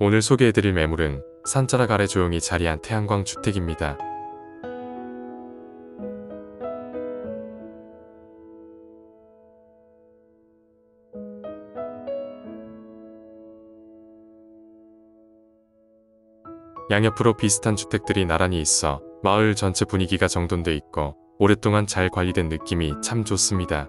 오늘 소개해드릴 매물은 산자락 아래 조용히 자리한 태양광 주택입니다. 양옆으로 비슷한 주택들이 나란히 있어 마을 전체 분위기가 정돈돼 있고 오랫동안 잘 관리된 느낌이 참 좋습니다.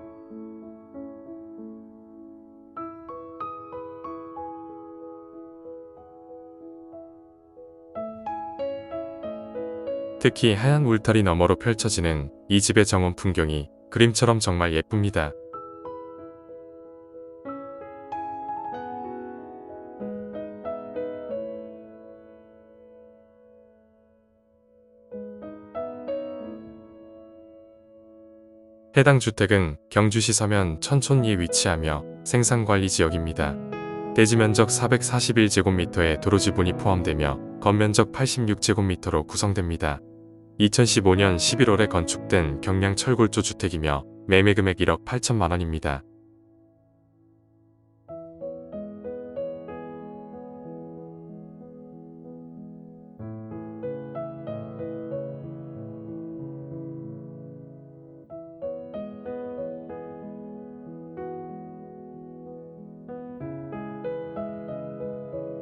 특히 하얀 울타리 너머로 펼쳐지는 이 집의 정원 풍경이 그림처럼 정말 예쁩니다. 해당 주택은 경주시 서면 천촌리에 위치하며 생산관리 지역입니다. 대지 면적 441제곱미터의 도로 지분이 포함되며 건면적 86제곱미터로 구성됩니다. 2015년 11월에 건축된 경량 철골조 주택이며 매매 금액 1억 8천만 원입니다.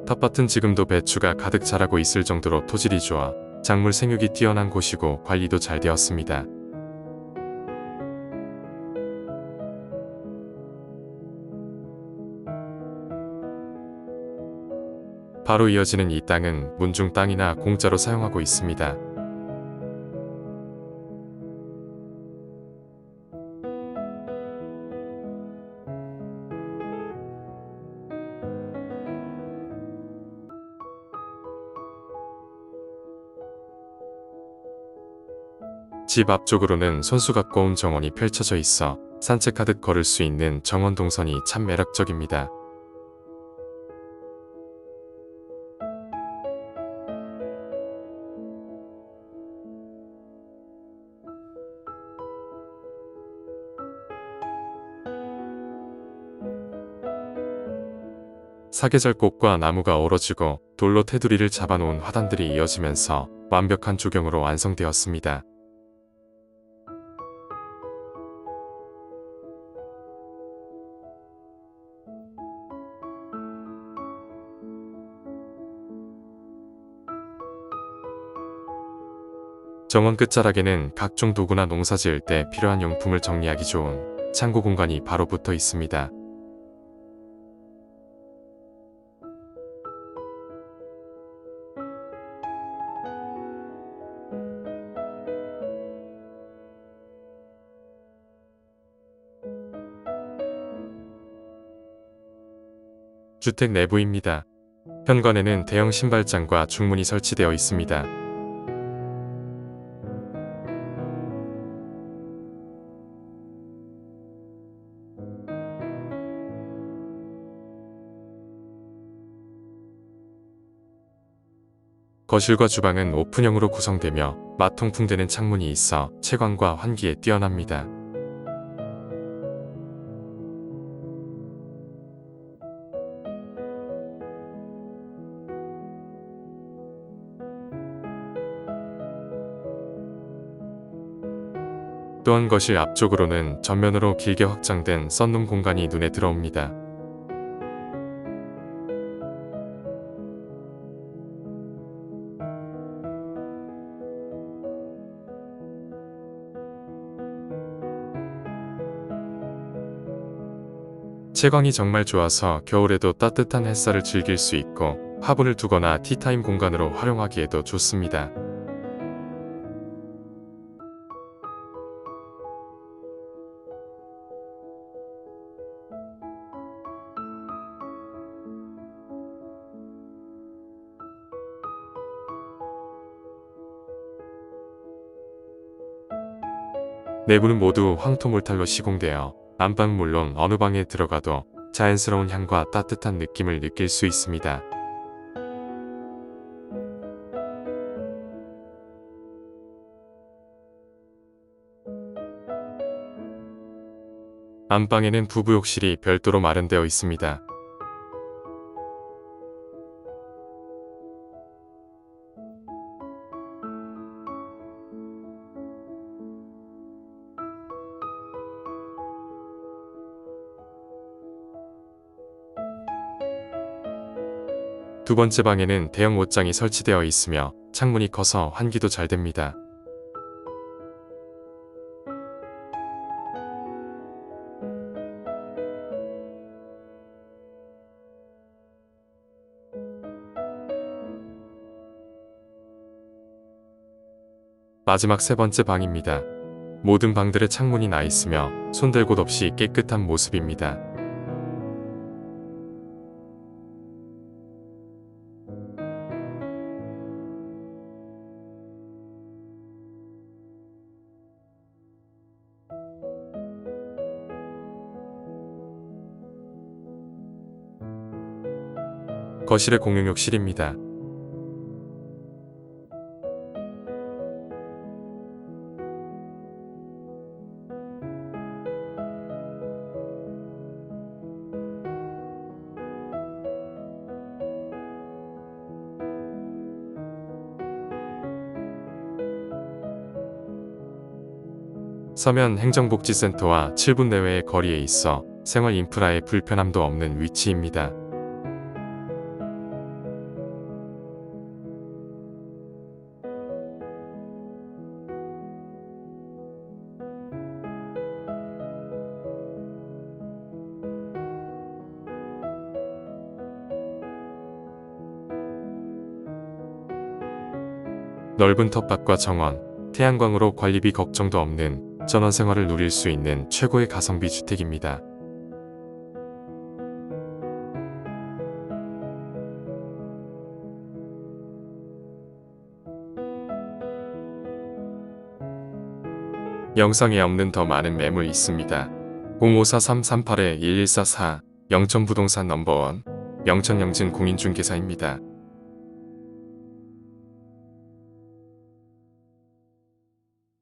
텃밭은 지금도 배추가 가득 자라고 있을 정도로 토질이 좋아 작물 생육이 뛰어난 곳이고 관리도 잘 되었습니다. 바로 이어지는 이 땅은 문중 땅이나 공짜로 사용하고 있습니다. 집 앞쪽으로는 손수 가까운 정원이 펼쳐져 있어 산책하듯 걸을 수 있는 정원 동선이 참 매력적입니다. 사계절 꽃과 나무가 어우러지고 돌로 테두리를 잡아놓은 화단들이 이어지면서 완벽한 조경으로 완성되었습니다. 정원 끝자락에는 각종 도구나 농사 지을 때 필요한 용품을 정리하기 좋은 창고 공간이 바로 붙어 있습니다. 주택 내부입니다. 현관에는 대형 신발장과 중문이 설치되어 있습니다. 거실과 주방은 오픈형으로 구성되며 마통풍되는 창문이 있어 채광과 환기에 뛰어납니다. 또한 거실 앞쪽으로는 전면으로 길게 확장된 썬룸 공간이 눈에 들어옵니다. 채광이 정말 좋아서 겨울에도 따뜻한 햇살을 즐길 수 있고 화분을 두거나 티타임 공간으로 활용하기에도 좋습니다. 내부는 모두 황토 몰탈로 시공되어 안방 물론 어느 방에 들어가도 자연스러운 향과 따뜻한 느낌을 느낄 수 있습니다. 안방에는 부부 욕실이 별도로 마련되어 있습니다. 두 번째 방에는 대형 옷장이 설치되어 있으며 창문이 커서 환기도 잘 됩니다. 마지막 세 번째 방입니다. 모든 방들의 창문이 나 있으며 손댈 곳 없이 깨끗한 모습입니다. 거실의 공용 욕실입니다. 서면 행정복지센터와 7분 내외의 거리에 있어 생활 인프라에 불편함도 없는 위치입니다. 넓은 텃밭과 정원, 태양광으로 관리비 걱정도 없는 전원 생활을 누릴 수 있는 최고의 가성비 주택입니다. 영상에 없는 더 많은 매물 있습니다. 054-338-1144 영천부동산 넘버원 영천영진 공인중개사입니다.